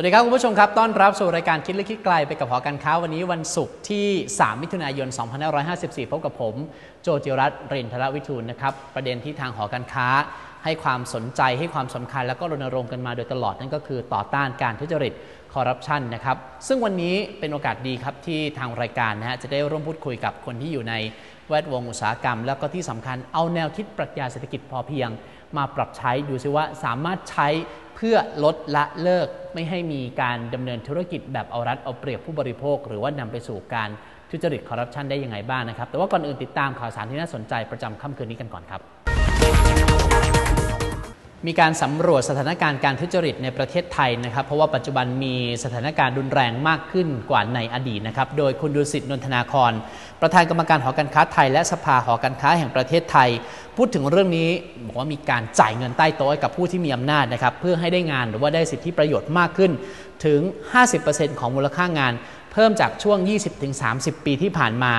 วัสดีครับ คุณผู้ชมครับ ต้อนรับสู่รายการคิดและคิดไกลไปกับหอการค้าวันนี้วันศุกร์ที่ 3 มิถุนายน 2554 พบกับผม โจจิรัตน์รินทรวิทูลนะครับ ประเด็นที่ทางหอการค้า ให้ความสนใจให้ความสำคัญ แล้วก็รณรงค์กันมาโดยตลอดนั่นก็คือต่อต้านการทุจริตคอร์รัปชันนะครับ ซึ่งวันนี้เป็นโอกาสดีครับที่ทางรายการนะฮะจะได้ร่วมพูดคุยกับคนที่อยู่ในแวดวงอุตสาหกรรม แล้วก็ที่สำคัญเอาแนวคิดปรัชญาเศรษฐกิจพอเพียง มาปรับใช้ดูซิว่าสามารถใช้ พื่อลดละเลิกไม่ให้มีการดำเนินธุรกิจแบบเอารัดเอาเปรียบผู้บริโภค หรือว่านำไปสู่การทุจริตคอร์รัปชันได้ยังไงบ้างนะครับ แต่ว่าก่อนอื่นติดตามข่าวสารที่น่าสนใจประจำค่ำคืนนี้กันก่อนครับ มีการสำรวจสถานการณ์การทุจริตในประเทศไทยนะครับ เพราะว่าปัจจุบันมีสถานการณ์รุนแรงมากขึ้นกว่าในอดีตนะครับ โดยคุณดุสิตนนทนาคร ประธานกรรมการหอการค้าไทย และสภาหอการค้าแห่งประเทศไทย พูดถึงเรื่องนี้บอกว่ามีการจ่ายเงินใต้โต๊ะกับผู้ที่มีอำนาจนะครับ เพื่อให้ได้งานหรือว่าได้สิทธิประโยชน์มากขึ้น ถึง 50%ของมูลค่างาน เพิ่มจากช่วง 20-30 ปีที่ผ่านมา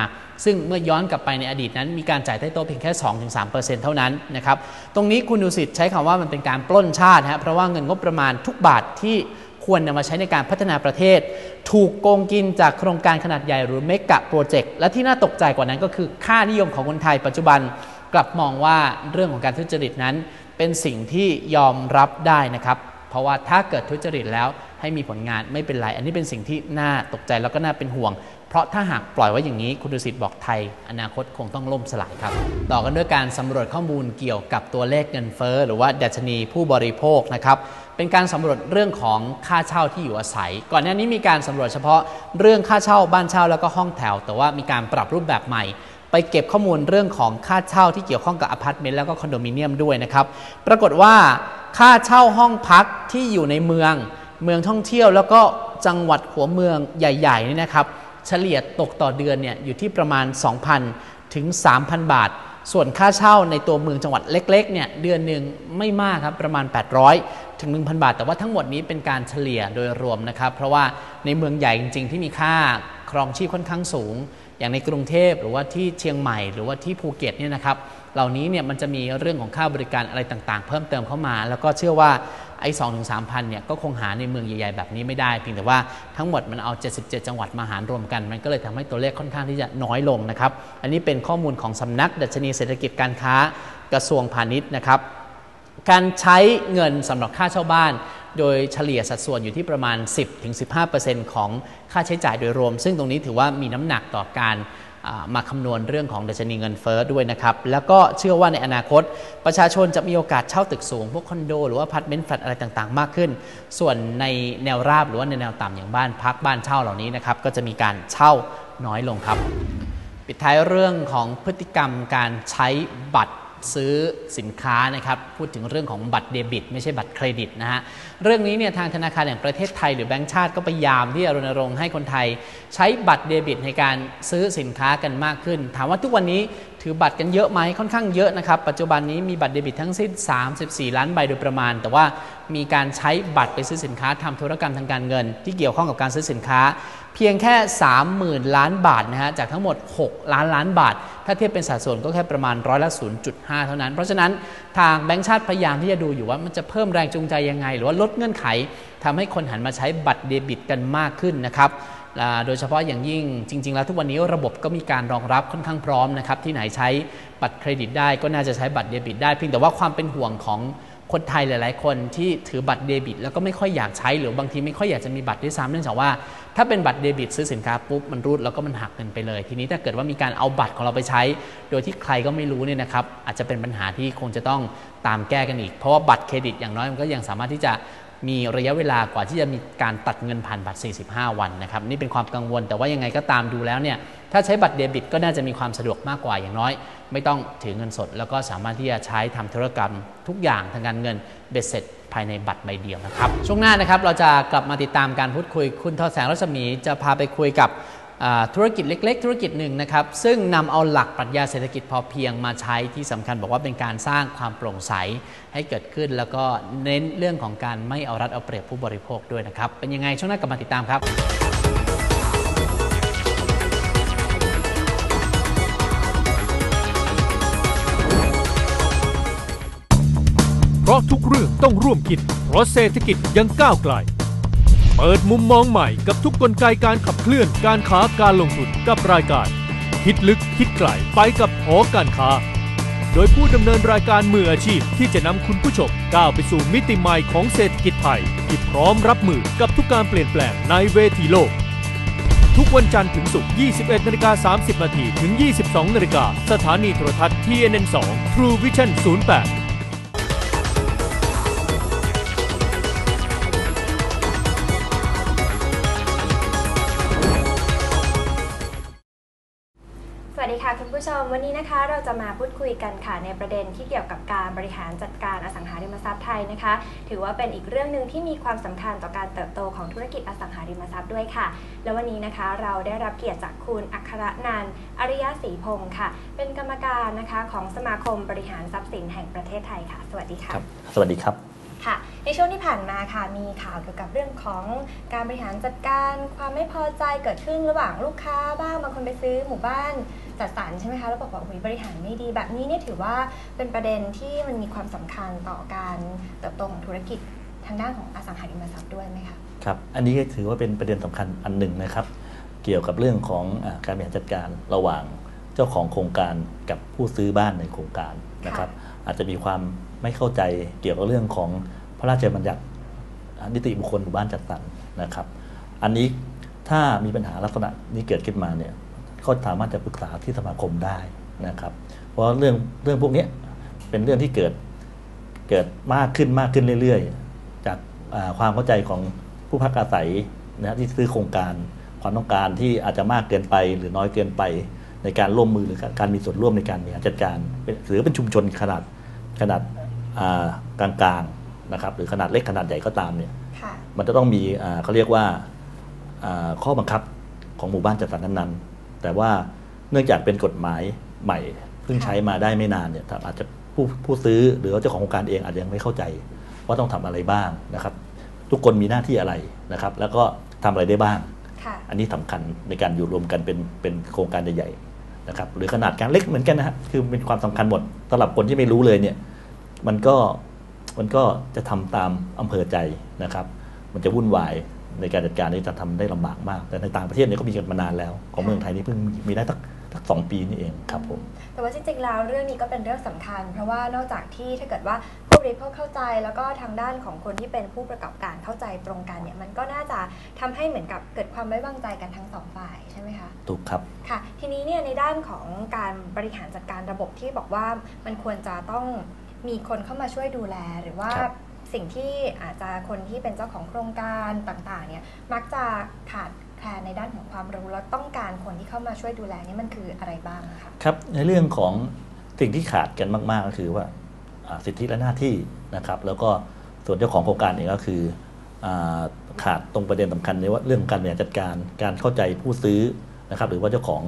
ซึ่งเมื่อย้อนกลับไปในอดีตนั้น มีการจ่ายใต้โต๊ะเพียงแค่ 2-3%เท่านั้นนะครับตรงนี้คุณดุสิตใช้คำว่ามันเป็นการปล้นชาติฮะเพราะว่าเงินงบประมาณทุกบาทที่ควรนำมาใช้ในการพัฒนาประเทศ ถูกโกงกินจากโครงการขนาดใหญ่หรือเมกะโปรเจกต์และที่น่าตกใจกว่านั้นก็คือค่านิยมของคนไทยปัจจุบันกลับมองว่าเรื่องของการทุจริตนั้น เป็นสิ่งที่ยอมรับได้นะครับ เพราะว่าถ้าเกิดทุจริตแล้วให้มีผลงานไม่เป็นไร อันนี้เป็นสิ่งที่น่าตกใจแล้วก็น่าเป็นห่วง เพราะถ้าหากปล่อยไว้อย่างนี้คุณดุสิตบอกไทย อนาคตคงต้องล่มสลายครับ ต่อกันด้วยการสำรวจข้อมูลเกี่ยวกับตัวเลขเงินเฟ้อหรือว่าดัชนีผู้บริโภคนะครับเป็นการสำรวจเรื่องของค่าเช่าที่อยู่อาศัย ก่อนหน้านี้มีการสำรวจเฉพาะเรื่องค่าเช่าบ้านเช่าแล้วก็ห้องแถว แต่ว่ามีการปรับรูปแบบใหม่ไปเก็บข้อมูลเรื่องของค่าเช่าที่เกี่ยวข้องกับอพาร์ตเมนต์แล้วก็คอนโดมิเนียมด้วยนะครับ ปรากฏว่า ค่าเช่าห้องพักที่อยู่ในเมืองเมืองท่องเที่ยวแล้วก็จังหวัดหัวเมืองใหญ่ๆนี่นะครับ เฉลี่ยตกต่อเดือนเนี่ยอยู่ที่ประมาณ 2,000 ถึง 3,000 บาท ส่วนค่าเช่าในตัวเมืองจังหวัดเล็กๆเนี่ยเดือนหนึ่งไม่มากครับประมาณ 800 ถึง 1,000 บาท แต่ว่าทั้งหมดนี้เป็นการเฉลี่ยโดยรวมนะครับ เพราะว่าในเมืองใหญ่จริง ๆ ที่มีค่าครองชีพค่อนข้างสูง อย่างในกรุงเทพหรือว่าที่เชียงใหม่ หรือว่าที่ภูเก็ตเนี่ยนะครับ เหล่านี้เนี่ยมันจะมีเรื่องของค่าบริการอะไรต่างๆ เพิ่มเติมเข้ามา แล้วก็เชื่อว่าไอ้สองถึงสามพันเนี่ยก็คงหาในเมืองใหญ่ๆแบบนี้ไม่ได้เพียงแต่ว่าทั้งหมดมันเอา 77 จังหวัดมาหารรวมกัน มันก็เลยทำให้ตัวเลขค่อนข้างที่จะน้อยลงนะครับอันนี้เป็นข้อมูลของสำนักดัชนีเศรษฐกิจการค้ากระทรวงพาณิชย์นะครับการใช้เงินสำหรับค่าเช่าบ้านโดยเฉลี่ยสัดส่วนอยู่ที่ประมาณ 10-15%ของค่าใช้จ่ายโดยรวม ซึ่งตรงนี้ถือว่ามีน้ำหนักต่อการ มาคำนวณเรื่องของดัชนีเงินเฟ้อด้วยนะครับ แล้วก็เชื่อว่าในอนาคต ประชาชนจะมีโอกาสเช่าตึกสูง พวกคอนโด หรือว่าพาร์ทเมนต์แฟลตอะไรต่างๆ มากขึ้น ส่วนในแนวราบหรือว่าในแนวต่ำอย่างบ้านพักบ้านเช่าเหล่านี้นะครับก็จะมีการเช่าน้อยลงครับ ปิดท้ายเรื่องของพฤติกรรมการใช้บัตร ซื้อสินค้านะครับพูดถึงเรื่องของบัตรเดบิต ไม่ใช่บัตรเครดิตนะฮะเรื่องนี้เนี่ยทางธนาคารแห่งประเทศไทยหรือแบงก์ชาติก็พยายามที่จะรณรงค์ให้คนไทย ใช้บัตรเดบิตในการซื้อสินค้ากันมากขึ้น ถามว่าทุกวันนี้ ถือบัตรกันเยอะไหมค่อนข้างเยอะนะครับ ปัจจุบันนี้มีบัตรเดบิตทั้งสิ้น 34 ล้านใบโดยประมาณ แต่ว่ามีการใช้บัตรไปซื้อสินค้าทำธุรกรรมทางการเงิน ที่เกี่ยวข้องกับการซื้อสินค้า เพียงแค่ 30,000 ล้านบาทนะฮะจากทั้งหมด 6 ล้านล้านบาท ถ้าเทียบเป็นสัดส่วนก็แค่ประมาณร้อยละ 0.5 เท่านั้น เพราะฉะนั้นทางแบงก์ชาติพยายามที่จะดูอยู่ว่ามันจะเพิ่มแรงจูงใจยังไง หรือว่าลดเงื่อนไขทำให้คนหันมาใช้บัตรเดบิตกันมากขึ้นนะครับ โดยเฉพาะอย่างยิ่งจริง ๆ แล้วทุกวันนี้ระบบก็มีการรองรับค่อนข้างพร้อมนะครับที่ไหนใช้บัตรเครดิตได้ก็น่าจะใช้บัตรเดบิตได้เพียงแต่ว่าความเป็นห่วงของคนไทยหลาย ๆ คนที่ถือบัตรเดบิต แล้วก็ไม่ค่อยอยากใช้หรือบางทีไม่ค่อยอยากจะมีบัตรด้วยซ้ำเนื่องจากว่าถ้าเป็นบัตรเดบิตซื้อสินค้าปุ๊บมันรูดแล้วก็มันหักเงินไปเลย ทีนี้ถ้าเกิดว่ามีการเอาบัตรของเราไปใช้ โดยที่ใครก็ไม่รู้เนี่ยนะครับอาจจะเป็นปัญหาที่คงจะต้องตามแก้กันอีก เพราะว่าบัตรเครดิตอย่างน้อยมันก็ยังสามารถที่จะ มีระยะเวลากว่าที่จะมีการตัดเงินผ่านบัตร 45 วันนะครับนี่เป็นความกังวล แต่ว่ายังไงก็ตามดูแล้วเนี่ยถ้าใช้บัตรเดบิตก็น่าจะมีความสะดวกมากกว่าอย่างน้อย ไม่ต้องถือเงินสด แล้วก็สามารถที่จะใช้ทำธุรกรรมทุกอย่างทางการเงินเบ็ดเสร็จภายในบัตรใบเดียวนะครับ ช่วงหน้านะครับเราจะกลับมาติดตามการพูดคุยคุณทอแสงรัศมีจะพาไปคุยกับ ธุรกิจเล็ก ๆ ธุรกิจหนึ่งนะครับ ซึ่งนำเอาหลักปรัชญาเศรษฐกิจพอเพียงมาใช้ที่สำคัญบอกว่าเป็นการสร้างความโปร่งใสให้เกิดขึ้น แล้วก็เน้นเรื่องของการไม่เอารัดเอาเปรียบผู้บริโภคด้วยนะครับ เป็นยังไงช่วงหน้ากลับมาติดตามครับเพราะทุกเรื่องต้องร่วมคิดเพราะเศรษฐกิจยังก้าวไกล เปิดมุมมองใหม่กับทุกกลไกการขับเคลื่อนการค้าการลงทุนกับรายการ คิดลึกคิดไกลไปกับหอการค้า โดยผู้ดำเนินรายการมืออาชีพที่จะนำคุณผู้ชมก้าวไปสู่มิติใหม่ของเศรษฐกิจไทยที่พร้อมรับมือกับทุกการเปลี่ยนแปลงในเวทีโลก ทุกวันจันทร์ถึงศุกร์ 21นาฬิกา30นาทีถึง 22นาฬิกาสถานีโทรทัศน์ TNN 2 True Vision 08 วันนี้นะคะเราจะมาพูดคุยกันค่ะในประเด็นที่เกี่ยวกับการบริหารจัดการอสังหาริมทรัพย์ไทยนะคะ ถือว่าเป็นอีกเรื่องหนึ่งที่มีความสำคัญต่อการเติบโตของธุรกิจอสังหาริมทรัพย์ด้วยค่ะ และวันนี้นะคะเราได้รับเกียรติจากคุณอัครนันท์อริยศรีพงศ์ค่ะ เป็นกรรมการนะคะของสมาคมบริหารทรัพย์สินแห่งประเทศไทยค่ะ สวัสดีค่ะครับสวัสดีครับค่ะในช่วงที่ผ่านมาค่ะมีข่าวเกี่ยวกับเรื่องของการบริหารจัดการความไม่พอใจเกิดขึ้นระหว่างลูกค้าบ้างบางคนไปซื้อหมู่บ้าน จัดสรรใช่ไหมคะแล้วบอกว่าโอ้ยบริหารไม่ดีแบบนี้เนี่ยถือว่าเป็นประเด็นที่มันมีความสำคัญต่อการเติบโตของธุรกิจทางด้านของอสังหาริมทรัพย์ด้วยไหมคะครับอันนี้ก็ถือว่าเป็นประเด็นสำคัญอันหนึ่งนะครับ เกี่ยวกับเรื่องของอาการบริหารจัดการระหว่างเจ้าของโครงการกับผู้ซื้อบ้านในโครงการนะครับ อาจจะมีความไม่เข้าใจเกี่ยวกับเรื่องของพระราชบัญญัตินิติบุคคลหมู่บ้านจัดสรรนะครับ อันนี้ถ้ามีปัญหาลักษณะนี้เกิดขึ้นมาเนี่ย ก็สามารถจะปรึกษาที่สมาคมได้นะครับ เพราะเรื่องเรื่องพวกเนี้ยเป็นเรื่องที่เกิดเกิดมากขึ้นมากขึ้นเรื่อยๆ จากอ่าความเข้าใจของผู้พักอาศัยนะที่ซื้อโครงการความต้องการที่อาจจะมากเกินไปหรือน้อยเกินไปในการร่วมมือหรือการมีส่วนร่วมในการบริหารจัดการเป็นหรือเป็นชุมชนขนาดขนาดอ่ากลางๆนะครับหรือขนาดเล็กขนาดใหญ่ก็ตามเนี่ยค่ะมันจะต้องมีอ่าเขาเรียกว่าอ่าข้อบังคับของหมู่บ้านจัดสรรนั้นๆ แต่ว่าเนื่องจากเป็นกฎหมายใหม่เพิ่งค่ะใช้มาได้ไม่นานเนี่ยถ้าอาจจะผู้ผู้ซื้อหรือว่าเจ้าของโครงการเองอาจจะยังไม่เข้าใจ ว่าต้องทำอะไรบ้างนะครับ ทุกคนมีหน้าที่อะไรนะครับ แล้วก็ทำอะไรได้บ้างค่ะอันนี้สำคัญในการอยู่รวมกันเป็นเป็นโครงการใหญ่ๆนะครับหรือขนาดกลางเล็กเหมือนกันนะฮะคือเป็นความสำคัญหมดสำหรับคนที่ไม่รู้เลยเนี่ยมันก็มันก็จะทำตามอำเภอใจนะครับ มันจะวุ่นวาย ในการจัดการนี่จะทำได้ลำบากมาก แต่ในต่างประเทศเนี่ยก็มีกันมานานแล้ว ของเมืองไทยนี่เพิ่งมีได้สักสักสองปีนี่เองครับผม แต่ว่าจริงๆแล้วเรื่องนี้ก็เป็นเรื่องสำคัญ เพราะว่านอกจากที่ถ้าเกิดว่าผู้บริโภคเข้าใจ แล้วก็ทางด้านของคนที่เป็นผู้ประกอบการเข้าใจตรงกันเนี่ยมันก็น่าจะทำให้เหมือนกับเกิดความไว้วางใจกันทั้งสองฝ่ายใช่ไหมคะถูกครับค่ะ ทีนี้เนี่ยในด้านของการบริหารจัดการระบบที่บอกว่ามันควรจะต้องมีคนเข้ามาช่วยดูแลหรือว่าครับ สิ่งที่อาจจะคนที่เป็นเจ้าของโครงการต่างๆเนี่ยมักจะขาดแคลนในด้านของความรู้แล้วต้องการคนที่เข้ามาช่วยดูแลนี่มันคืออะไรบ้างอะคะครับในเรื่องของสิ่งที่ขาดกันมาก ๆ ก็คือว่าอ่าสิทธิและหน้าที่นะครับ แล้วก็ส่วนเจ้าของโครงการเองก็คืออาขาดตรงประเด็นสำคัญในว่าเรื่องของการบริหารจัดการการเข้าใจผู้ซื้อนะครับ หรือว่าเจ้าของ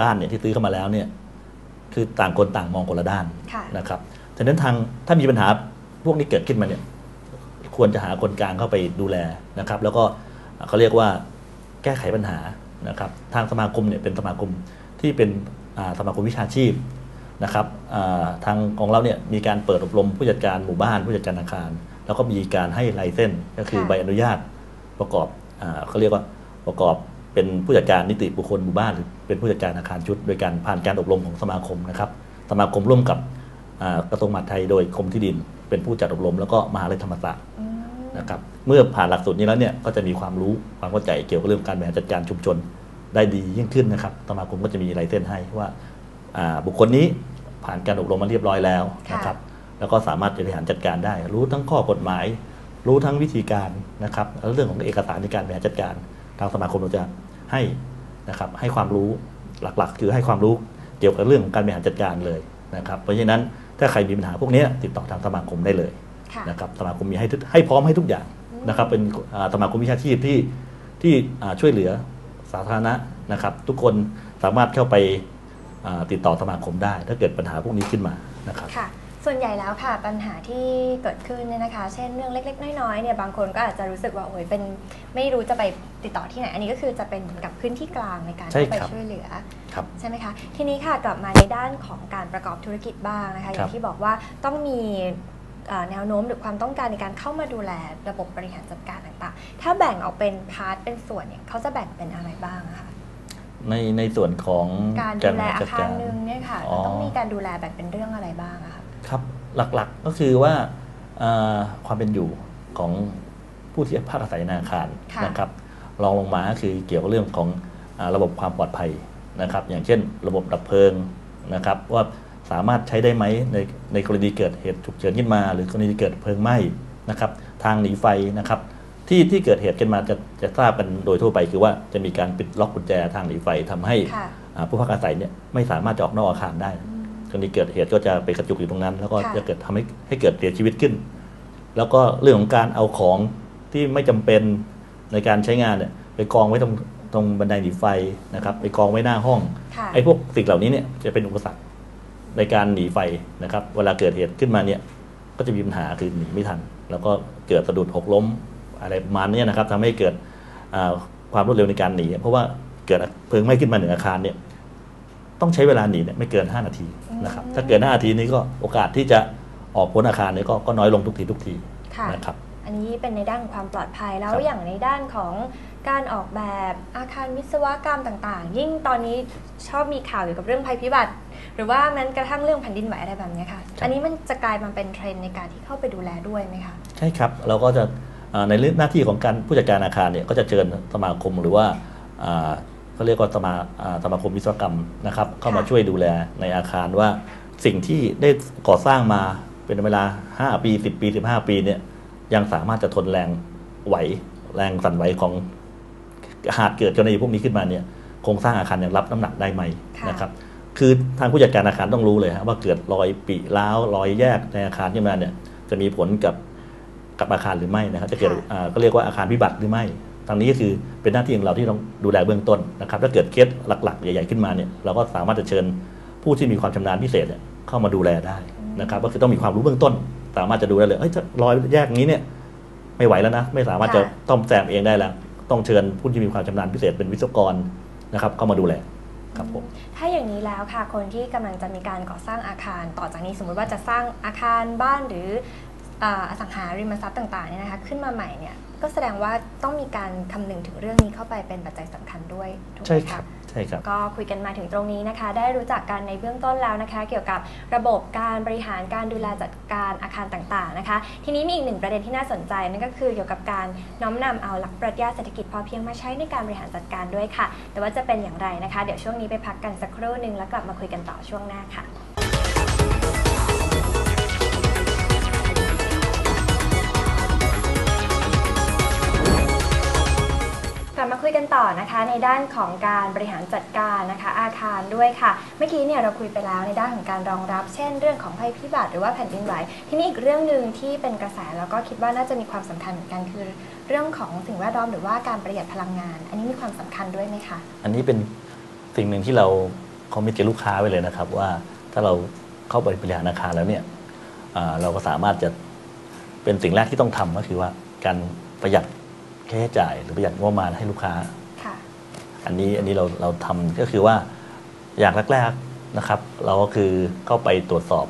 บ้านเนี่ยที่ซื้อเข้ามาแล้วเนี่ยคือต่างคนต่างมองคนละด้านค่ะนะครับฉะนั้นทางถ้ามีปัญหาพวกนี้เกิดขึ้นมาเนี่ย ควรจะหาคนกลางเข้าไปดูแลนะครับ แล้วก็เขาเรียกว่าแก้ไขปัญหานะครับ ทางสมาคมเนี่ยเป็นสมาคมที่เป็นอ่าสมาคมวิชาชีพนะครับอ่าทางของเราเนี่ยมีการเปิดอบรมผู้จัดการหมู่บ้านผู้จัดการอาคาร แล้วก็มีการให้ไลเซนส์ก็คือค่ะใบอนุญาตประกอบอาเขาเรียกว่าประกอบเป็นผู้จัดการนิติบุคคลหมู่บ้านหรือเป็นผู้จัดการอาคารชุด โดยการผ่านการอบรมของสมาคมนะครับ สมาคมร่วมกับอ่ากระทรวงมหาดไทยโดยกรมที่ดิน เป็นผู้จัดอบรมแล้วก็มหาวิทยาลัยธรรมศาสตร์อืมนะครับเมื่อผ่านหลักสูตรนี้แล้วเนี่ยก็จะมีความรู้ความเข้าใจเกี่ยวกับเรื่องการบริหารจัดการชุมชนได้ดียิ่งขึ้นนะครับสมาคมก็จะมีไลเซนส์ให้ว่าอ่าบุคคลนี้ผ่านการอบรมมาเรียบร้อยแล้วนะครับแล้วก็สามารถบริหารจัดการได้ รู้ทั้งข้อกฎหมาย รู้ทั้งวิธีการนะครับแล้วเรื่องของเอกสารในการบริหารจัดการทางสมาคมเราจะให้นะครับให้ความรู้หลักๆ คือให้ความรู้เกี่ยวกับเรื่องของการบริหารจัดการเลยนะครับ เพราะฉะนั้น ถ้าใครมีปัญหาพวกเนี้ยติดต่อทางสมาคมได้เลยค่ะนะครับสมาคมมีให้ทุกให้พร้อมให้ทุกอย่างนะครับ เป็นอ่าสมาคมวิชาชีพที่ที่อ่าช่วยเหลือสาธารณะนะครับ ทุกคนสามารถเข้าไปอ่าติดต่อสมาคมได้ ถ้าเกิดปัญหาพวกนี้ขึ้นมานะครับค่ะ ส่วนใหญ่แล้วค่ะปัญหาที่เกิดขึ้นเนี่ยนะคะ เช่นเรื่องเล็ก ๆ น้อยๆเนี่ยบางคนก็อาจจะรู้สึกว่าโอ้ยเป็นไม่รู้จะไปติดต่อที่ไหน อันนี้ก็คือจะเป็นเหมือนกับพื้นที่กลางในการใช่เข้าไปครับ ช่วยเหลือ ครับ ใช่ไหมคะ ทีนี้ค่ะกลับมาในด้านของการประกอบธุรกิจบ้างนะคะอครัย่าบงที่บอกว่าต้องมีเอ่อแนวโน้มหรือความต้องการในการเข้ามาดูแลระบบบริหารจัดการต่างๆ ถ้าแบ่งออกเป็นพาร์ทเป็นส่วนเนี่ยเขาจะแบ่งเป็นอะไรบ้างอะคะ ในในส่วนของการดูแลบอาริหคารหนึ่งเนี่ยค่ะอ๋อต้องมีการดูแลแบ่งเป็นเรื่องอะไรบ้างอะคะ ครับหลักๆก็คือว่าเอ่อความเป็นอยู่ของผู้ที่พักอาศัยในอาคารค่ะนะครับรองลงมาก็คือเกี่ยวกับเรื่องของอาระบบความปลอดภัยนะครับ อย่างเช่น ระบบดับเพลิงนะครับ ว่าสามารถใช้ได้ไหมในในกรณีเกิดเหตุฉุกเฉินขึ้นมา หรือกรณีเกิดเพลิงไหม้นะครับ ทางหนีไฟนะครับ ที่ที่เกิดเหตุขึ้นมาจะจะทราบกันโดยทั่วไป คือว่าจะมีการปิดล็อกกุญแจทางหนีไฟทำให้ค่ะอ่าผู้พักอาศัยเนี่ยไม่สามารถจะออกนอกอาคารได้ก รณีเกิดเหตุก็จะไปกระจุกอยู่ตรงนั้น แล้วก็ค่ะ จะเกิดทำให้ให้เกิดเสียชีวิตขึ้น แล้วก็เรื่องของการเอาของที่ไม่จำเป็นในการใช้งานเนี่ยไปกองไว้ตรงตรงบันไดหนีไฟนะครับไปกองไว้หน้าห้อง ค่ะ ไอ้พวกสิ่งเหล่านี้เนี่ยจะเป็นอุปสรรคในการหนีไฟนะครับ เวลาเกิดเหตุขึ้นมาเนี่ยก็จะมีปัญหาคือหนีไม่ทัน แล้วก็เกิดสะดุดหกล้มอะไรประมาณเนี้ยนะครับทำให้เกิดอ่าความรวดเร็วในการหนี เพราะว่าเกิดเพลิงไหม้ขึ้นมาเหนืออาคารเนี่ยต้องใช้เวลาหนีเนี่ยไม่เกิน 5 นาที นะครับอืมถ้าเกิน5นาทีนี้ก็โอกาสที่จะออกพ้นอาคารเนี่ยก็ก็น้อยลงทุกทีทุกทีค่ะนะครับอันนี้เป็นในด้านของความปลอดภัยแล้วครับอย่างในด้านของการออกแบบอาคารวิศวกรรมต่าง ๆ ยิ่งตอนนี้ชอบมีข่าวเกี่ยวกับเรื่องภัยพิบัติ หรือว่าแม้กระทั่งเรื่องแผ่นดินไหวอะไรแบบเนี้ยค่ะ อันนี้มันจะกลายมาเป็นเทรนด์ในการที่เข้าไปดูแลด้วยไหมคะใช่ครับเราก็จะอ่าในเรื่องหน้าที่ของการผู้จัดการอาคารเนี่ยก็จะเชิญสมาคมหรือว่า อ่าเขาเรียกว่าสมาอ่าสมาคมวิศวกรรมนะครับ เข้ามาค่ะช่วยดูแลในอาคารว่าสิ่งที่ได้ก่อสร้างมาเป็นเวลา 5 ปี 10 ปี 15 ปีเนี่ยยังสามารถจะทนแรงไหวแรงสั่นไหวของหากเกิดกรณีพวกนี้ขึ้นมาเนี่ยโครงสร้างอาคารยังรับน้ำหนักได้ไหมค่ะนะครับ คือทางผู้จัดการอาคารต้องรู้เลยฮะว่าเกิดรอยปริร้าวรอยแยกในอาคารขึ้นมาเนี่ยจะมีผลกับกับอาคารหรือไม่นะครับจะเกิดค่ะอ่าก็เรียกว่าอาคารพิบัติหรือไม่ ทางนี้ก็คือเป็นหน้าที่ของเราที่ต้องดูแลเบื้องต้นนะครับ ถ้าเกิดเคสหลัก ๆ ใหญ่ ๆ ขึ้นมาเนี่ยเราก็สามารถจะเชิญผู้ที่มีความชำนาญพิเศษเนี่ยเข้ามาดูแลได้นะครับ ก็คือต้องมีความรู้เบื้องต้น สามารถจะดูได้เลยเอ้ยถ้ารอยแยกนี้เนี่ยไม่ไหวแล้วนะ ไม่สามารถจะค่ะต้อมแซมเองได้แล้ว ต้องเชิญผู้ที่มีความชำนาญพิเศษเป็นวิศวกรนะครับเข้ามาดูแลครับผมถ้าอย่างนี้แล้วค่ะคนที่กำลังจะมีการก่อสร้างอาคาร ต่อจากนี้สมมุติว่าจะสร้างอาคารบ้านหรืออ่าอสังหาริมทรัพย์ต่างๆเนี่ยนะคะขึ้นมาใหม่เนี่ย ก็แสดงว่าต้องมีการคำนึงถึงเรื่องนี้เข้าไปเป็นปัจจัยสำคัญด้วยถูกไหใช่มครัคะบใช่ครับก็คุยกันมาถึงตรงนี้นะคะ ได้รู้จักกันในเบื้องต้นแล้วนะคะ เกี่ยวกับระบบการบริหารการดูแลจัดการอาคารต่างๆนะคะ ทีนี้มีอีกหนึ่งประเด็นที่น่าสนใจนั่นก็คือเกี่ยวกับการน้อมนำเอาหลักปรัชญาเศรษฐกิจพอเพียงมาใช้ในการบริหารจัดการด้วยค่ะ แต่ว่าจะเป็นอย่างไรนะคะ เดี๋ยวช่วงนี้ไปพักกันสักครู่หนึ่งแล้วกลับมาคุยกันต่อช่วงหน้าค่ะ กันต่อนะคะในด้านของการบริหารจัดการนะคะ อาคารด้วยค่ะ เมื่อกี้เนี่ยเราคุยไปแล้วในด้านของการรองรับ เช่น เรื่องของภัยพิบัติหรือว่าแผ่นดินไหวทีนี้อีกเรื่องหนึ่งที่เป็นกระแสแล้วก็คิดว่าน่าจะมีความสำคัญเหมือนกันคือ เรื่องของสิ่งแวดล้อมหรือว่าการประหยัดพลังงาน อันนี้มีความสำคัญด้วยไหมคะอันนี้เป็นสิ่งหนึ่งที่เราคอมมิตกับลูกค้าไว้เลยนะครับ ว่าถ้าเราเข้าไปบริหารอาคารแล้วเนี่ยเราก็สามารถจะเป็นสิ่งแรกที่ต้องทำก็คือว่าการประหยัด ค่าใช้จ่ายหรือประหยัดงบประมาณให้ลูกค้า ค่ะ อันนี้อันนี้เราเราทำก็คือว่าอย่างแรกๆนะครับ เราก็คือเข้าไปตรวจสอบ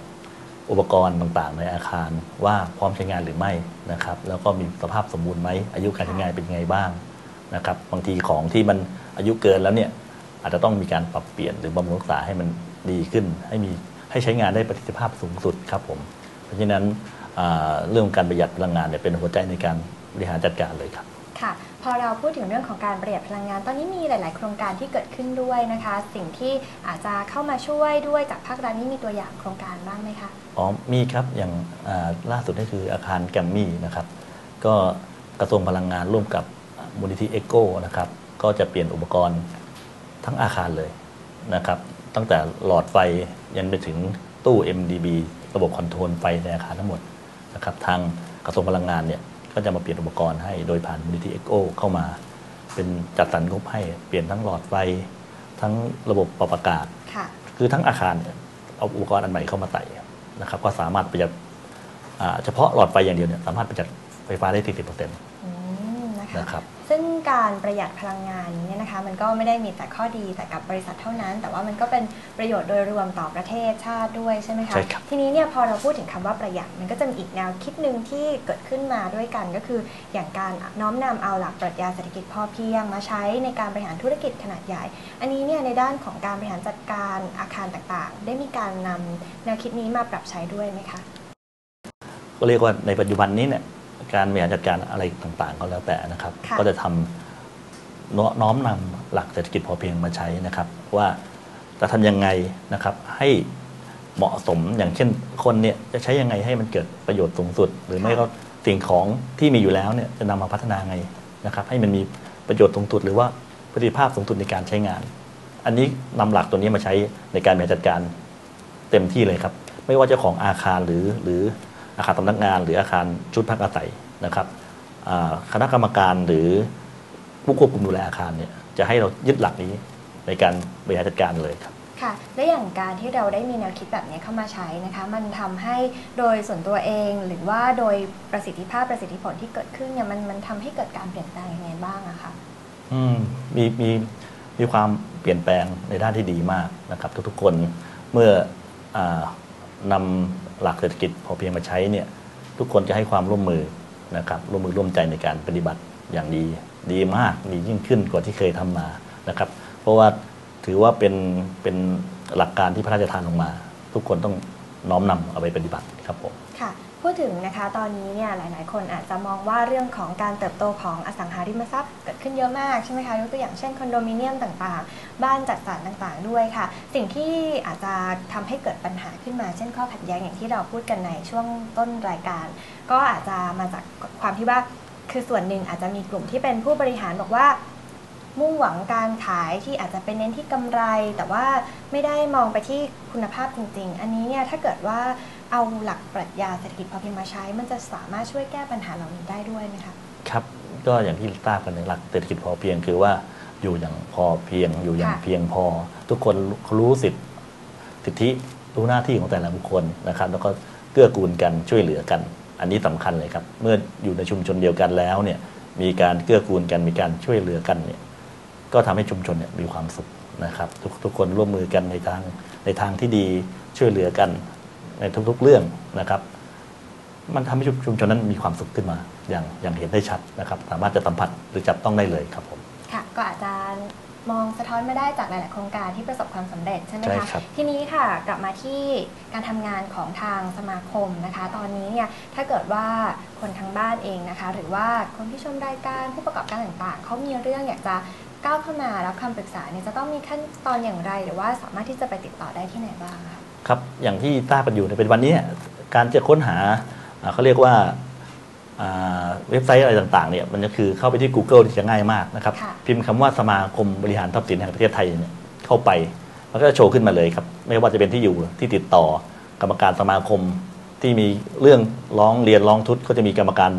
อุปกรณ์ต่างๆ ในอาคารว่าพร้อมใช้งานหรือไม่นะครับ แล้วก็มีสภาพสมบูรณ์ไหมอายุการใช้งานเป็นยังไงบ้างนะครับบางทีของที่มันอายุเกินแล้วเนี่ยอาจจะต้องมีการปรับเปลี่ยนหรือบำรุงรักษาให้มันดีขึ้น ให้มีให้ใช้งานได้ประสิทธิภาพสูงสุดครับผม เพราะฉะนั้นอ่าเรื่องการประหยัดพลังงานเนี่ยเป็นหัวใจในการบริหารจัดการเลยครับค่ะ พอเราพูดถึงเรื่องของการประหยัดพลังงาน ตอนนี้มีหลาย ๆ โครงการที่เกิดขึ้นด้วยนะคะ สิ่งที่อาจจะเข้ามาช่วยด้วยจากภาครัฐนี่มีตัวอย่างโครงการบ้างไหมคะอ๋อมีครับอย่างล่าสุดนี่คืออาคารแกรมมี่นะครับก็กระทรวงพลังงานร่วมกับมูลนิธิเอโก้นะครับก็จะเปลี่ยนอุปกรณ์ทั้งอาคารเลยนะครับตั้งแต่หลอดไฟยันไปถึงตู้ MDB ระบบคอนโทรลไฟในอาคารทั้งหมดนะครับทางกระทรวงพลังงานเนี่ย ก็จะมาเปลี่ยนอุปกรณ์ให้โดยผ่านมูลนิธิเอโก้เข้ามา เป็นจัดสรรงบให้เปลี่ยนทั้งหลอดไฟทั้งระบบปรับอากาศ ค่ะ คือทั้งอาคารเนี่ยเอาอุปกรณ์อันใหม่เข้ามาใส่นะครับ ก็สามารถประหยัดอ่าเฉพาะหลอดไฟอย่างเดียวเนี่ยสามารถประหยัดไฟฟ้าได้ 40%อืมนะคะ นะครับพ ซึ่งการประหยัดพลังงานนี้เนี่ยนะคะมันก็ไม่ได้มีแต่ข้อดีแต่กับบริษัทเท่านั้น แต่ว่ามันก็เป็นประโยชน์โดยรวมต่อประเทศชาติด้วยใช่ไหมคะใช่ครับทีนี้เนี่ยพอเราพูดถึงคำว่าประหยัดมันก็จะมีอีกแนวคิดหนึ่งที่เกิดขึ้นมาด้วยกันก็คือ อย่างการน้อมนำเอาหลักปรัชญาเศรษฐกิจพอเพียงมาใช้ในการบริหารธุรกิจขนาดใหญ่ อันนี้เนี่ยในด้านของการบริหารจัดการอาคารต่างๆ ได้มีการนำแนวคิดนี้มาปรับใช้ด้วยไหมคะก็เรียกว่าในปัจจุบันนี้เนี่ย การบริหารจัดการอะไรต่างๆ ก็แล้วแต่นะครับค่ะก็จะทำน้อน้อมนำหลักเศรษฐกิจพอเพียงมาใช้นะครับ ว่าจะทำยังไงนะครับให้เหมาะสมอย่างเช่นคนเนี่ยจะใช้ยังไงให้มันเกิดประโยชน์สูงสุด หรือไม่ก็สิ่งของที่มีอยู่แล้วเนี่ยจะนำมาพัฒนาไงนะครับให้มันมีประโยชน์สูงสุด หรือว่าประสิทธิภาพสูงสุดในการใช้งาน อันนี้นำหลักตัวนี้มาใช้ในการบริหารจัดการเต็มที่เลยครับ ไม่ว่าเจ้าของอาคารหรือหรือ อาคารสำนักงาน หรืออาคารชุดพักอาศัยนะครับอ่าคณะกรรมการหรือผู้ควบคุมดูแลอาคารเนี่ยจะให้เรายึดหลักนี้ในการบริหารจัดการเลยครับค่ะและอย่างการที่เราได้มีแนวคิดแบบนี้เข้ามาใช้นะคะ มันทำให้โดยส่วนตัวเอง หรือว่าโดยประสิทธิภาพประสิทธิผลที่เกิดขึ้นเนี่ยมันมันทำให้เกิดการเปลี่ยนแปลงยังไงบ้างอะคะอืมมีมีมีความเปลี่ยนแปลงในด้านที่ดีมากนะครับ ทุกๆคนเมื่ออานำ หลักเศรษฐกิจพอเพียงมาใช้เนี่ยทุกคนจะให้ความร่วมมือนะครับร่วมมือร่วมใจในการปฏิบัติอย่างดีดีมากดียิ่งขึ้นกว่าที่เคยทำมานะครับ เพราะว่าถือว่าเป็นเป็นหลักการที่พระราชทานลงมา ทุกคนต้องน้อมนำเอาไปปฏิบัติครับผม พูดถึงนะคะตอนนี้เนี่ยหลาย ๆ คนอาจจะมองว่าเรื่องของการเติบโตของอสังหาริมทรัพย์เกิดขึ้นเยอะมากใช่ไหมคะยกตัวอย่างเช่นคอนโดมิเนียมต่าง ๆ บ้านจัดสรรต่าง ๆ ด้วยค่ะ สิ่งที่อาจจะทำให้เกิดปัญหาขึ้นมาเช่นข้อขัดแย้งอย่างที่เราพูดกันในช่วงต้นรายการ ก็อาจจะมาจากความที่ว่าคือส่วนหนึ่งอาจจะมีกลุ่มที่เป็นผู้บริหารบอกว่ามุ่งหวังการขายที่อาจจะเป็นเน้นที่กำไร แต่ว่าไม่ได้มองไปที่คุณภาพจริง ๆ อันนี้เนี่ยถ้าเกิดว่า เอาหลักปรัชญาเศรษฐกิจพอเพียงมาใช้ มันจะสามารถช่วยแก้ปัญหาเหล่านี้ได้ด้วยไหมคะครับ ก็อย่างที่ทราบกันในหลักเศรษฐกิจพอเพียงคือว่าอยู่อย่างพอเพียงอยู่อย่างเพียงพอ ทุกคนรู้สิทธิสิทธิรู้หน้าที่ของแต่ละบุคคลนะครับ แล้วก็เกื้อกูลกันช่วยเหลือกัน อันนี้สำคัญเลยครับ เมื่ออยู่ในชุมชนเดียวกันแล้วเนี่ยมีการเกื้อกูลกันมีการช่วยเหลือกันเนี่ยก็ทำให้ชุมชนเนี่ยมีความสุขนะครับ ทุกทุกคนร่วมมือกันในทางในทางที่ดีช่วยเหลือกัน ในทุกๆเรื่องนะครับ มันทำให้ชุมชนนั้นมีความสุขขึ้นมา อย่างอย่างเห็นได้ชัดนะครับ สามารถจะสัมผัสหรือจับต้องได้เลยครับผมค่ะก็อาจจะมองสะท้อนมาได้จากหลาย ๆ โครงการที่ประสบความสำเร็จใช่ไหมใช่คะครับทีนี้ค่ะกลับมาที่การทำงานของทางสมาคมนะคะ ตอนนี้เนี่ยถ้าเกิดว่าคนทางบ้านเองนะคะ หรือว่าคนที่ชมรายการผู้ประกอบการต่าง ๆเขามีเรื่องอยากจะก้าวเข้ามารับคำปรึกษาเนี่ยจะต้องมีขั้นตอนอย่างไร หรือว่าสามารถที่จะไปติดต่อได้ที่ไหนบ้างคะ ครับอย่างที่ทราบกันอยู่ในเป็นวันนี้เนี่ยการจะค้นหาอ่าเขาเรียกว่าอ่าเว็บไซต์อะไรต่างๆเนี่ยมันก็คือเข้าไปที่ Google ที่จะง่ายมากนะครับค่ะพิมพ์คำว่าสมาคมบริหารทรัพย์สินแห่งประเทศไทยเนี่ยเข้าไป มันก็จะโชว์ขึ้นมาเลยครับ ไม่ว่าจะเป็นที่อยู่ที่ติดต่อกรรมการสมาคมที่มีเรื่องร้องเรียนร้องทุกข์ก็จะมีกรรมการ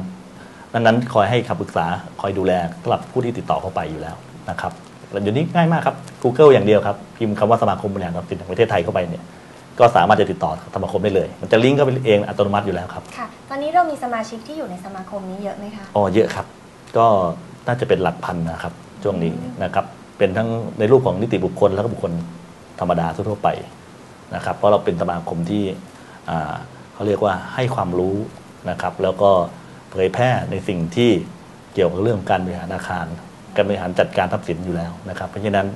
นั้นๆคอยให้คำปรึกษาคอยดูแลสำหรับผู้ที่ติดต่อเข้าไปอยู่แล้วนะครับแล้วเดี๋ยวนี้ง่ายมากครับ Google อย่างเดียวครับพิมพ์คำว่าสมาคมบริหารทรัพย์สินแห่งประเทศไทยเข้าไปเนี่ย ก็สามารถจะติดต่อสมาคมได้เลย มันจะลิงก์เข้าไปเองอัตโนมัติอยู่แล้วครับค่ะ ตอนนี้เรามีสมาชิกที่อยู่ในสมาคมนี้เยอะไหมคะอ๋อเยอะครับ ก็น่าจะเป็นหลักพันนะครับช่วงนี้นะครับเป็นทั้งในรูปของนิติบุคคล แล้วก็บุคคลธรรมดาทั่วๆไปนะครับเพราะเราเป็นสมาคมที่อ่าเขาเรียกว่าให้ความรู้นะครับ แล้วก็เผยแพร่ในสิ่งที่เกี่ยวกับเรื่องการบริหารอาคาร การบริหารจัดการทรัพย์สินอยู่แล้วนะครับ เพราะฉะนั้น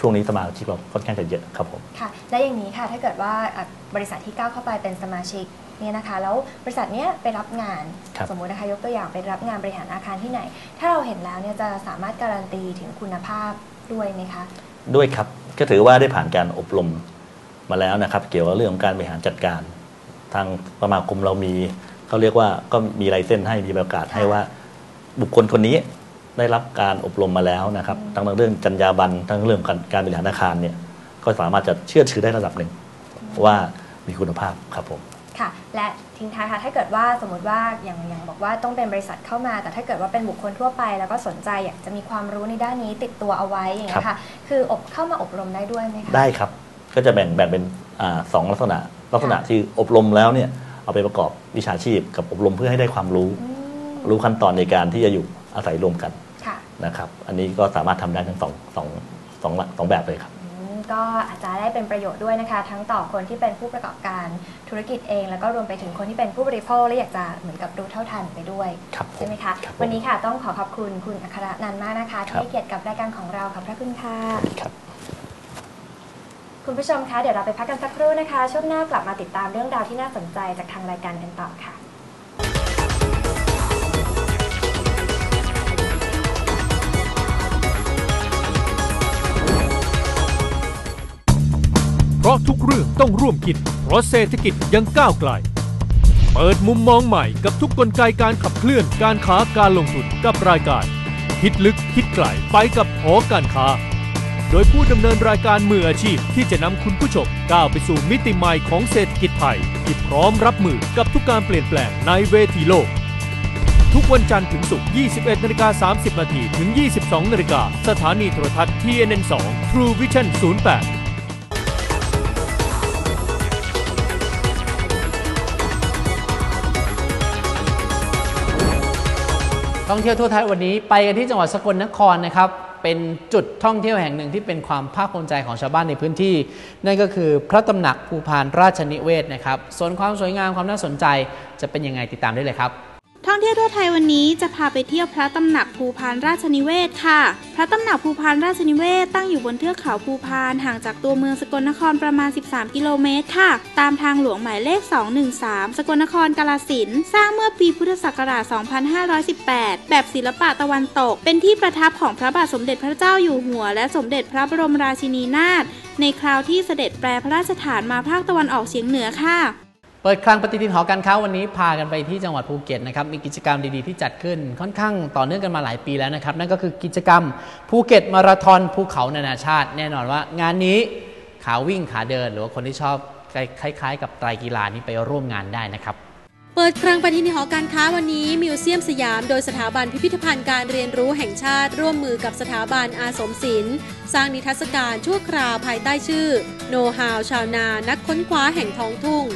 ช่วงนี้สมาชิกเราค่อนข้างจะเยอะครับผมค่ะ และอย่างนี้ค่ะถ้าเกิดว่าอะบริษัทที่ก้าวเข้าไปเป็นสมาชิกเนี่ยนะคะ แล้วบริษัทเนี้ยไปรับงาน ครับสมมุตินะคะยกตัวอย่างไปรับงานบริหารอาคารที่ไหน ถ้าเราเห็นแล้วเนี่ยจะสามารถการันตีถึงคุณภาพด้วยไหมคะ ด้วยครับก็ถือว่าได้ผ่านการอบรมมาแล้วนะครับ เกี่ยวกับเรื่องของการบริหารจัดการ ทางสมาคมเรามีเขาเรียกว่าก็มีไลเซนส์ให้มีประกาศให้ว่า บุคคลคนนี้ ได้รับการอบรมมาแล้วนะครับทั้งเรื่องจรรยาบรรณทั้งเรื่องการการบริหารอาคารเนี่ยก็สามารถจะเชื่อถือได้ระดับหนึ่งว่ามีคุณภาพครับผมค่ะ และทิ้งท้ายค่ะถ้าเกิดว่าสมมติว่าอย่างอย่างบอกว่าต้องเป็นบริษัทเข้ามา แต่ถ้าเกิดว่าเป็นบุคคลทั่วไป แล้วก็สนใจอยากจะมีความรู้ในด้านนี้ติดตัวเอาไว้อย่างนี้ยค่ะคืออบเข้ามาอบรมได้ด้วยไหมคะได้ครับ ก็จะแบ่งแบ่งเป็นอาสองลักษณะ ลักษณะที่อบรมแล้วเนี่ยเอาไปประกอบวิชาชีพกับอบรมเพื่อให้ได้ความรู้อืมรู้ขั้นตอนในการที่จะอยู่อาศัยรวมกัน นะครับ อันนี้ก็สามารถทำได้ทั้งสองสองสองสองแบบเลยครับอืมก็อาจจะได้เป็นประโยชน์ด้วยนะคะ ทั้งต่อคนที่เป็นผู้ประกอบการธุรกิจเอง แล้วก็รวมไปถึงคนที่เป็นผู้บริโภคและอยากจะเหมือนกับรู้เท่าทันไปด้วยครับผมใช่ไหมคะครับผมวันนี้ค่ะต้องขอขอบคุณคุณอัครนันท์มากนะคะครับที่ให้เกียรติกับรายการของเราขอบพระคุณค่ะครับคุณผู้ชมคะเดี๋ยวเราไปพักกันสักครู่นะคะช่วงหน้ากลับมาติดตามเรื่องราวที่น่าสนใจจากทางรายการกันต่อค่ะ เรื่องต้องร่วมคิด เพราะเศรษฐกิจยังก้าวไกล เปิดมุมมองใหม่กับทุกกลไกการขับเคลื่อนการค้าการลงทุนกับรายการ คิดลึกคิดไกลไปกับหอการค้า โดยผู้ดำเนินรายการมืออาชีพที่จะนำคุณผู้ชมก้าวไปสู่มิติใหม่ของเศรษฐกิจไทยที่พร้อมรับมือกับทุกการเปลี่ยนแปลงในเวทีโลกทุกวันจันทร์ถึงศุกร์ 21นาฬิกา30นาทีถึง 22นาฬิกาสถานีโทรทัศน์ TNN 2 True Vision 08 ท่องเที่ยวทั่วไทยวันนี้ไปกันที่จังหวัดสกลนครนะครับ เป็นจุดท่องเที่ยวแห่งหนึ่งที่เป็นความภาคภูมิใจของชาวบ้านในพื้นที่ นั่นก็คือพระตำหนักภูพานราชนิเวศนะครับส่วนความสวยงามความน่าสนใจจะเป็นยังไงติดตามได้เลยครับ ท่องเที่ยวทั่วไทยวันนี้จะพาไปเที่ยวพระตำหนักภูพานราชนิเวศค่ะ พระตำหนักภูพานราชนิเวศตั้งอยู่บนเทือกเขาภูพานห่างจากตัวเมืองสกลนครประมาณ 13 กิโลเมตรค่ะ ตามทางหลวงหมายเลข 213 สกลนครกาลสินสร้างเมื่อปีพุทธศักราช 2518 แบบศิลปะตะวันตก เป็นที่ประทับของพระบาทสมเด็จพระเจ้าอยู่หัว และสมเด็จพระบรมราชินีนาถในคราวที่เสด็จแปรพระราชฐานมาภาคตะวันออกเฉียงเหนือค่ะ เปิดคลังปฏิทินหอการค้าวันนี้พากันไปที่จังหวัดภูเก็ตนะครับมีกิจกรรมดีๆที่จัดขึ้นค่อนข้างต่อเนื่องกันมาหลายปีแล้วนะครับนั่นก็คือกิจกรรมภูเก็ตมาราธอนภูเขานานาชาติ แน่นอนว่างานนี้ขาวิ่งขาเดิน หรือว่าคนที่ชอบคล้ายๆ กับไตรกีฬานี้ไปร่วมงานได้นะครับเปิดครั้งปฏิทินหอการค้าวันนี้มิวเซียมสยาม โดยสถาบันพิพิธภัณฑ์การเรียนรู้แห่งชาติ ร่วมมือกับสถาบันอาสมศิลป์สร้างนิทรรศการชั่วคราวภายใต้ชื่อ โนฮาวชาวนา นักค้นคว้าแห่งท้องทุ่ง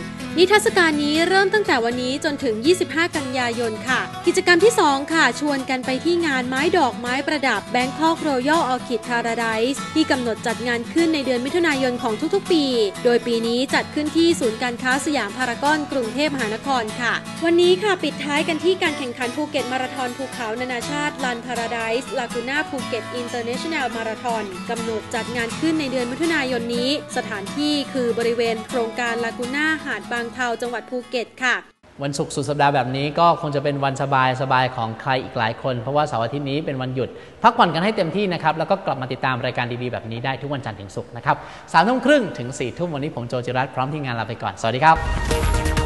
นิทรรศการนี้เริ่มตั้งแต่วันนี้จนถึง 25 กันยายนค่ะ กิจกรรมที่ 2 ค่ะ ชวนกันไปที่งานไม้ดอกไม้ประดับ Bangkok Royal Orchid Paradise ที่กำหนดจัดงานขึ้นในเดือนมิถุนายนของทุกๆ ปี โดยปีนี้จัดขึ้นที่ศูนย์การค้าสยามพารากอนกรุงเทพมหานครค่ะ วันนี้ค่ะปิดท้ายกันที่การแข่งขันภูเก็ตมาราธอนภูเขานานาชาติลันพาราไดส์ลากูน่าภูเก็ตอินเตอร์เนชั่นแนลมาราธอนกำหนดจัดงานขึ้นในเดือนมิถุนายนนี้ สถานที่คือบริเวณโครงการลากูน่าหาดบางเทาจังหวัดภูเก็ตค่ะ วันศุกร์สุดสัปดาห์แบบนี้ก็คงจะเป็นวันสบายสบายของใครอีกหลายคน เพราะว่าเสาร์อาทิตย์นี้เป็นวันหยุด พักผ่อนกันให้เต็มที่นะครับ แล้วก็กลับมาติดตามรายการดีๆแบบนี้ได้ทุกวันจันทร์ถึงศุกร์นะครับสามทุ่มครึ่งถึงสี่ทุ่มวันนี้ผมโจจิรัตพร้อมทีมงานลาไปก่อนสวัสดีครับ